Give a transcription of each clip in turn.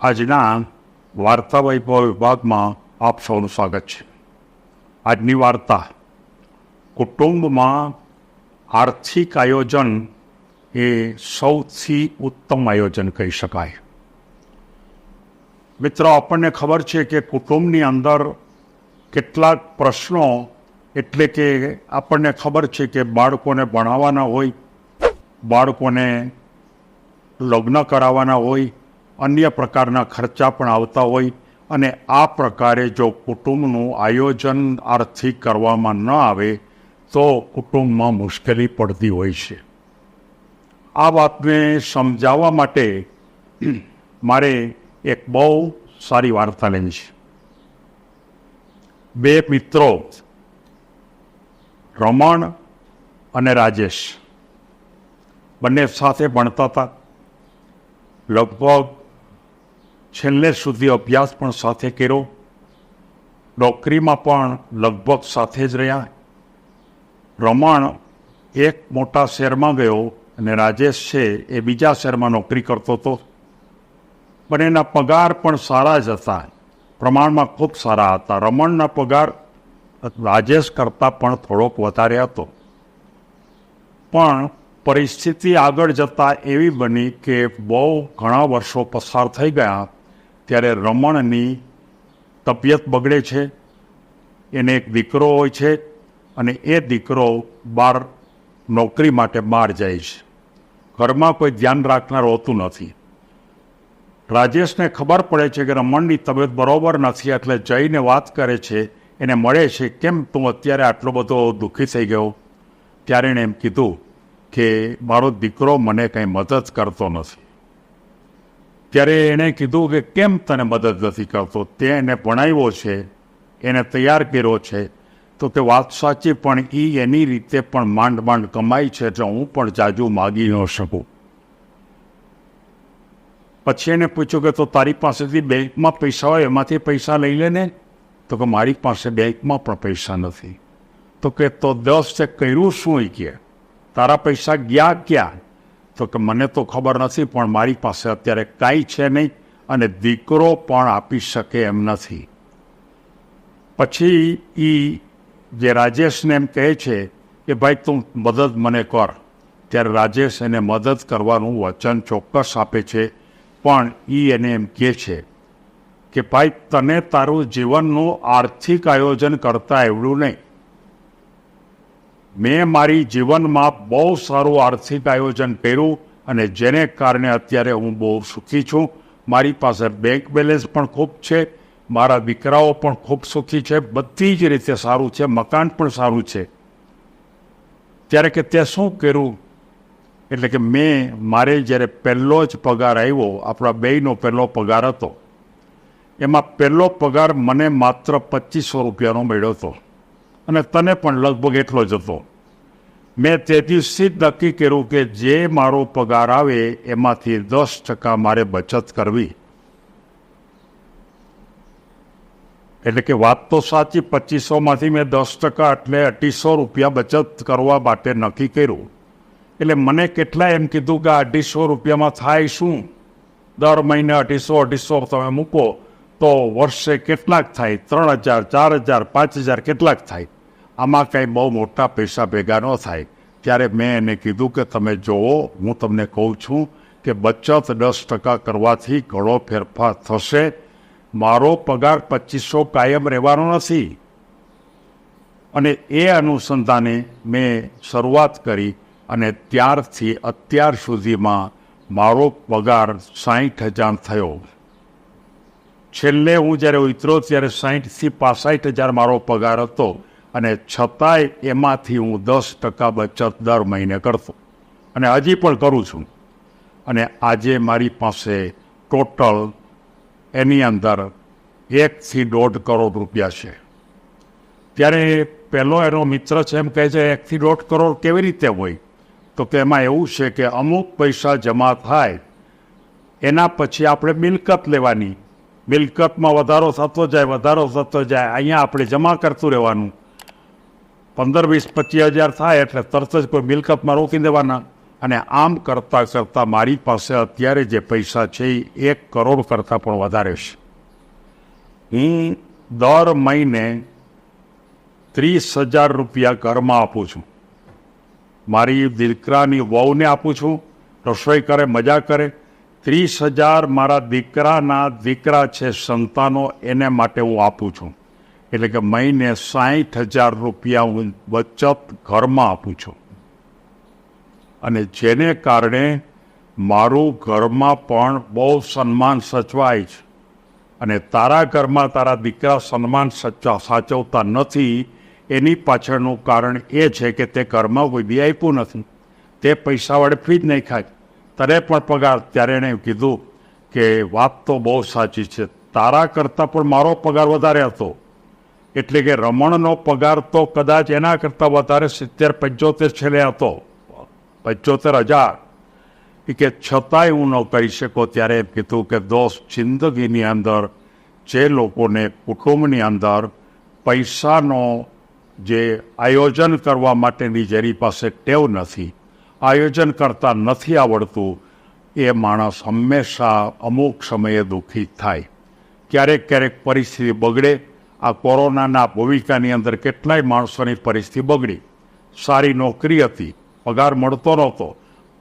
આજના વાર્તા વૈભવ વિભાગમાં આપ સૌનું સ્વાગત છે. આજની વાર્તા કુટુંબમાં આર્થિક આયોજન એ સૌથી ઉત્તમ આયોજન કહી શકાય. મિત્રો, આપણને ખબર છે કે કુટુંબની અંદર કેટલાક પ્રશ્નો એટલે કે આપણને ખબર છે કે બાળકોને ભણાવવાના હોય, બાળકોને લગ્ન કરાવવાના હોય અન્ય પ્રકારના ખર્ચા પણ આવતા હોય અને આ પ્રકારે જો કુટુંબનું આયોજન આર્થિક કરવામાં ન આવે, તો કુટુંબમાં મુશ્કેલી પડતી હોય છે. આ વાતને સમજાવવા માટે મારે એક બહુ સારી વાર્તા લેવી છે. બે મિત્રો, રમણ અને રાજેશ, બંને સાથે ભણતા હતા. લગભગ છેલ્લે સુધી અભ્યાસ પણ સાથે કર્યો. નોકરીમાં પણ લગભગ સાથે જ રહ્યા. રમણ એક મોટા શહેરમાં ગયો અને રાજેશ છે એ બીજા શહેરમાં નોકરી કરતો હતો. પણ એના પગાર પણ સારા જ હતા. પ્રમાણમાં ખૂબ સારા હતા. રમણના પગાર રાજેશ કરતાં પણ થોડોક વધારે હતો. પણ પરિસ્થિતિ આગળ જતાં એવી બની કે બહુ ઘણા વર્ષો પસાર થઈ ગયા ત્યારે રમણની તબિયત બગડે છે. એને એક દીકરો હોય છે અને એ દીકરો બહાર નોકરી માટે બહાર જાય છે. ઘરમાં કોઈ ધ્યાન રાખનાર હોતું નથી. રાજેશને ખબર પડે છે કે રમણની તબિયત બરાબર નથી એટલે જઈને વાત કરે છે. એને મળે છે, કેમ તું અત્યારે આટલો બધો દુઃખી થઈ ગયો? ત્યારે એણે એમ કીધું કે, મારો દીકરો મને કંઈ મદદ કરતો નથી. ત્યારે એણે કીધું કે કેમ તને મદદ નથી કરતો? તે એને ભણાવ્યો છે, એને તૈયાર કર્યો છે. તો તે વાત સાચી, પણ એ એની રીતે પણ માંડ માંડ કમાય છે એટલે હું પણ જાજુ માગી ન શકું. પછી એને પૂછ્યું કે તો તારી પાસેથી બેંકમાં પૈસા હોય, એમાંથી પૈસા લઈ લે ને? તો કે મારી પાસે બેંકમાં પણ પૈસા નથી. તો કે તો દસ તે કર્યું, શું કે? તારા પૈસા ગયા ક્યાં? તો કે મને તો ખબર નથી, પણ મારી પાસે અત્યારે કાંઈ છે નહીં અને દીકરો પણ આપી શકે એમ નથી. પછી એ જે રાજેશને એમ કહે છે કે, ભાઈ, તું મદદ મને કર. ત્યારે રાજેશ એને મદદ કરવાનું વચન ચોક્કસ આપે છે, પણ એ એને એમ કહે છે કે, ભાઈ, તને તારું જીવનનું આર્થિક આયોજન કરતા એવડું નહીં. મેં મારી જીવનમાં બહુ સારું આર્થિક આયોજન કર્યું અને જેને કારણે અત્યારે હું બહુ સુખી છું. મારી પાસે બેંક બેલેન્સ પણ ખૂબ છે, મારા દીકરાઓ પણ ખૂબ સુખી છે, બધી જ રીતે સારું છે, મકાન પણ સારું છે. ત્યારે કે તે શું કર્યું? એટલે કે મેં, મારે જ્યારે પહેલો જ પગાર આવ્યો, આપણા બેયનો પહેલો પગાર હતો. એમાં પહેલો પગાર મને માત્ર પચીસો રૂપિયાનો મળ્યો હતો. અને તને પણ લગભગ એટલો જ હતો. મેં તે દિવસથી જ નક્કી કર્યું કે જે મારો પગાર આવે એમાંથી દસ ટકા મારે બચત કરવી. એટલે કે વાત તો સાચી, પચીસોમાંથી મેં દસ ટકા એટલે અઢીસો રૂપિયા બચત કરવા માટે નક્કી કર્યું. એટલે મને કેટલા એમ કીધું કે અઢીસો રૂપિયામાં થાય શું? દર મહિને અઢીસો અઢીસો તમે મૂકો, તો વર્ષે કેટલાક થાય? ત્રણ હજાર, ચાર હજાર, પાંચ હજાર કેટલાક થાય? આમાં કાંઈ બહુ મોટા પૈસા ભેગા ન થાય. ત્યારે મેં એને કીધું કે તમે જુઓ હું તમને કહું છું કે બચત દસ ટકા કરવાથી ઘણો ફેરફાર થશે. મારો પગાર પચીસો કાયમ રહેવાનો નથી. અને એ અનુસંધાને મેં શરૂઆત કરી અને ત્યારથી અત્યાર સુધીમાં મારો પગાર સાહીઠ હજાર થયો. છેલ્લે હું જ્યારે ઉતરો ત્યારે સાહીઠથી પાસઠ હજાર મારો પગાર હતો. અને છતાંય એમાંથી હું દસ ટકા બચત દર મહિને કરતો. અને હજી પણ કરું છું. અને આજે મારી પાસે ટોટલ એની અંદર એકથી દોઢ કરોડ રૂપિયા છે. ત્યારે પહેલો એનો મિત્ર છે એમ કહે છે, એકથી દોઢ કરોડ કેવી રીતે હોય? તો કે એમાં એવું છે કે અમુક પૈસા જમા થાય, એના પછી આપણે મિલકત લેવાની. મિલકતમાં વધારો થતો જાય, વધારો થતો જાય, અહીંયા આપણે જમા કરતું રહેવાનું. પંદર વીસ પચીસ હજાર થાય એટલે તરત જ કોઈ મિલકતમાં રોકી દેવાના. અને આમ કરતાં કરતાં મારી પાસે અત્યારે જે પૈસા છે એ એક કરોડ કરતાં પણ વધારે છે. હું દર મહિને ત્રીસ હજાર રૂપિયા ઘરમાં આપું છું. મારી દીકરાની વહુને આપું છું, રસોઈ કરે, મજા કરે. ત્રીસ હજાર મારા દીકરાના દીકરા છે, સંતાનો, એને માટે હું આપું છું. એટલે કે મહિને સાઠ હજાર રૂપિયા હું બચત ઘરમાં આપું છું. અને જેને કારણે મારું ઘરમાં પણ બહુ સન્માન સચવાય છે. અને તારા ઘરમાં તારા દીકરા સન્માન સચવા સાચવતા નથી, એની પાછળનું કારણ એ છે કે તે ઘરમાં કોઈ બી આપ્યું નથી. તે પૈસા ફી જ નહીં ખાય. તને પણ પગાર, ત્યારે એણે કીધું કે વાત તો બહુ સાચી છે. તારા કરતાં પણ મારો પગાર વધારે હતો. એટલે કે રમણનો પગાર તો કદાચ એના કરતાં વધારે સિત્તેર, પંચોતેર છેલ્લે હતો. પંચોતેર હજાર. કે છતાંય હું ન કરી શકો ત્યારે એમ કીધું કે દોસ્ત, જિંદગીની અંદર જે લોકોને કુટુંબની અંદર પૈસાનો જે આયોજન કરવા માટેની જેની પાસે ટેવ નથી, આયોજન કરતા નથી આવડતું, એ માણસ હંમેશા અમુક સમયે દુઃખી થાય. ક્યારેક ક્યારેક પરિસ્થિતિ બગડે આ કોરોનાના ભૂમિકાની અંદર કેટલાય માણસોની પરિસ્થિતિ બગડી. સારી નોકરી હતી, પગાર મળતો નહોતો.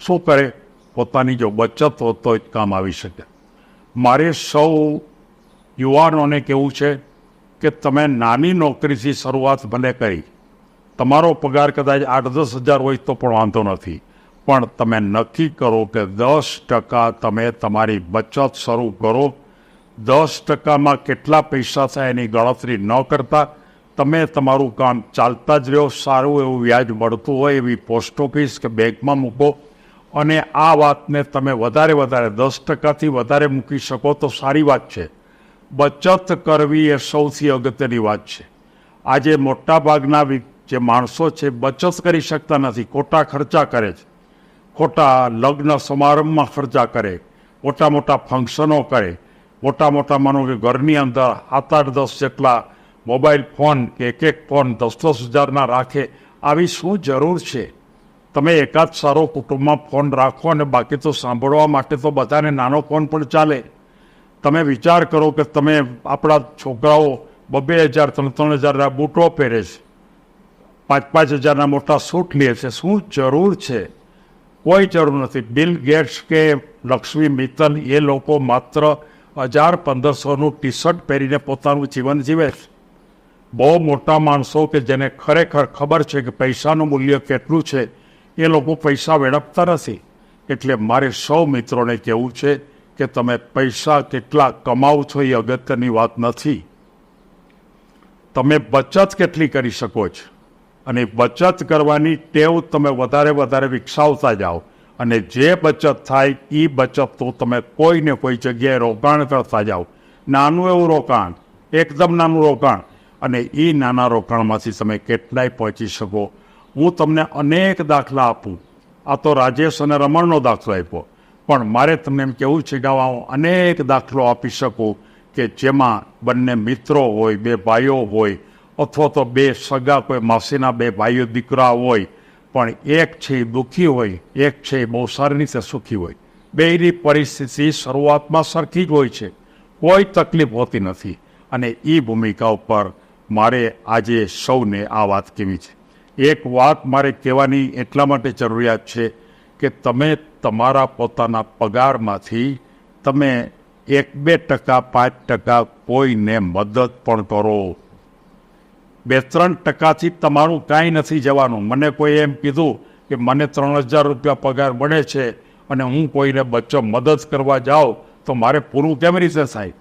શું કરે? પોતાની જો બચત હોત તો જ કામ આવી શકે. મારે સૌ યુવાનોને કહેવું છે કે તમે નાની નોકરીથી શરૂઆત ભલે કરી. તમારો પગાર કદાચ આઠ દસ હજાર હોય તો પણ વાંધો નથી. પણ તમે નક્કી કરો કે દસ ટકા તમે તમારી બચત શરૂ કરો દસ ટકામાં કેટલા પૈસા થાય એની ગણતરી ન કરતા, તમે તમારું કામ ચાલતા જ રહ્યો, સારું એવું વ્યાજ મળતું હોય એવી પોસ્ટ ઓફિસ કે બેંકમાં મૂકો અને આ વાતને તમે વધારે વધારે દસ ટકાથી વધારે મૂકી શકો તો સારી વાત છે. બચત કરવી એ સૌથી અગત્યની વાત છે. આજે મોટાભાગના જે માણસો છે બચત કરી શકતા નથી, ખોટા ખર્ચા કરે છે. ખોટા લગ્ન સમારંભમાં ખર્ચા કરે, મોટા મોટા ફંક્શનો કરે મોટા મોટા માનો કે ઘરની અંદર સાત આઠ દસ જેટલા મોબાઈલ ફોન કે એક એક ફોન દસ દસ હજારના રાખે, આવી શું જરૂર છે? તમે એકાદ સારો કુટુંબમાં ફોન રાખો અને બાકી તો સાંભળવા માટે તો બધાને નાનો ફોન પણ ચાલે. તમે વિચાર કરો કે તમે આપણા છોકરાઓ બબે હજાર, ત્રણ ત્રણ હજારના બૂટો પહેરે છે. પાંચ પાંચ હજારના મોટા સૂટ લે છે. શું જરૂર છે? કોઈ જરૂર નથી. બિલ ગેટ્સ કે લક્ષ્મી મિત્તલ, એ લોકો માત્ર હજાર પંદરસોનું ટી શર્ટ પહેરીને પોતાનું જીવન જીવે છે. બહુ મોટા માણસો કે જેને ખરેખર ખબર છે કે પૈસાનું મૂલ્ય કેટલું છે, એ લોકો પૈસા વેડપતા નથી. એટલે મારે સૌ મિત્રોને કહેવું છે કે તમે પૈસા કેટલા કમાવો છો એ અગત્યની વાત નથી. તમે બચત કેટલી કરી શકો છો? અને બચત કરવાની ટેવ તમે વધારે વધારે વિકસાવતા જાઓ. અને જે બચત થાય એ બચત તો તમે કોઈને કોઈ જગ્યાએ રોકાણ કરતા જાઓ. નાનું એવું રોકાણ, એકદમ નાનું રોકાણ. અને એ નાના રોકાણમાંથી તમે કેટલાય પહોંચી શકો. હું તમને અનેક દાખલા આપું. આ તો રાજેશ અને રમણનો દાખલો આપ્યો. પણ મારે તમને એમ કહેવું છે કે હું અનેક દાખલો આપી શકું કે જેમાં બંને મિત્રો હોય, બે ભાઈઓ હોય, અથવા તો બે સગા, કોઈ માસીના બે ભાઈઓ, દીકરા હોય પણ એક છે દુઃખી હોય, એક છે બહુ સારી રીતે સુખી હોય. બેની પરિસ્થિતિ શરૂઆતમાં સરખી જ હોય છે. કોઈ તકલીફ હોતી નથી. અને એ ભૂમિકા ઉપર મારે આજે સૌને આ વાત કહેવી છે. એક વાત મારે કહેવાની એટલા માટે જરૂરિયાત છે કે તમે તમારા પોતાના પગારમાંથી તમે એક બે ટકા, પાંચ ટકા કોઈને મદદ પણ કરો. બે ત્રણ ટકાથી તમારું કાંઈ નથી જવાનું. મને કોઈ એમ કીધું કે મને ત્રણ હજાર રૂપિયા પગાર મળે છે અને હું કોઈને બચ્ચો મદદ કરવા જાઉં, તો મારે પૂરું કેમ રીતે થાય?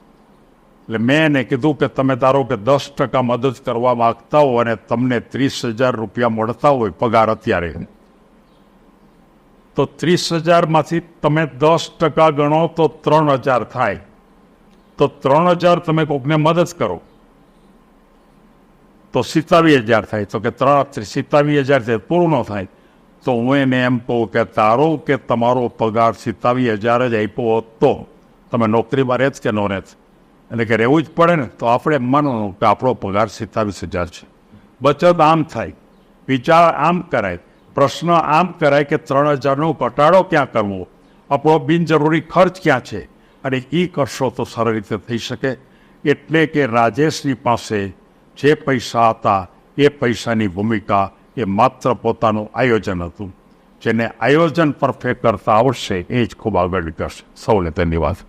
એટલે મેં એને કીધું કે, તમે ધારો કે દસ ટકા મદદ કરવા માગતા હો અને તમને ત્રીસ હજાર રૂપિયા મળતા હોય પગાર અત્યારે, તો ત્રીસ હજારમાંથી તમે દસ ટકા ગણો તો ત્રણ હજાર થાય. તો ત્રણ હજાર તમે કોકને મદદ કરો. તો સિત્તાવીસ હજાર થાય તો કે ત્રણ સિત્તાવીસ હજાર પૂરું ન થાય તો હું એને એમ કહું કે તારો કે તમારો પગાર સિત્તાવીસ હજાર જ આપ્યો તો તમે નોકરીમાં રહેત કે ન રહેત એટલે કે રહેવું જ પડે ને તો આપણે માનવાનું કે આપણો પગાર સિત્તાવીસ હજાર છે બચત આમ થાય વિચાર આમ કરાય પ્રશ્ન આમ કરાય કે ત્રણ હજારનો ઘટાડો ક્યાં કરવો આપણો બિનજરૂરી ખર્ચ ક્યાં છે અને એ કરશો તો સરળ રીતે થઈ શકે એટલે કે રાજેશની પાસે જે પૈસા હતા, એ પૈસાની ભૂમિકા એ માત્ર પોતાનું આયોજન હતું. જેને આયોજન પરફેક્ટ કરતા આવડશે, એ જ ખૂબ આગળ કરશે સૌને ધન્યવાદ.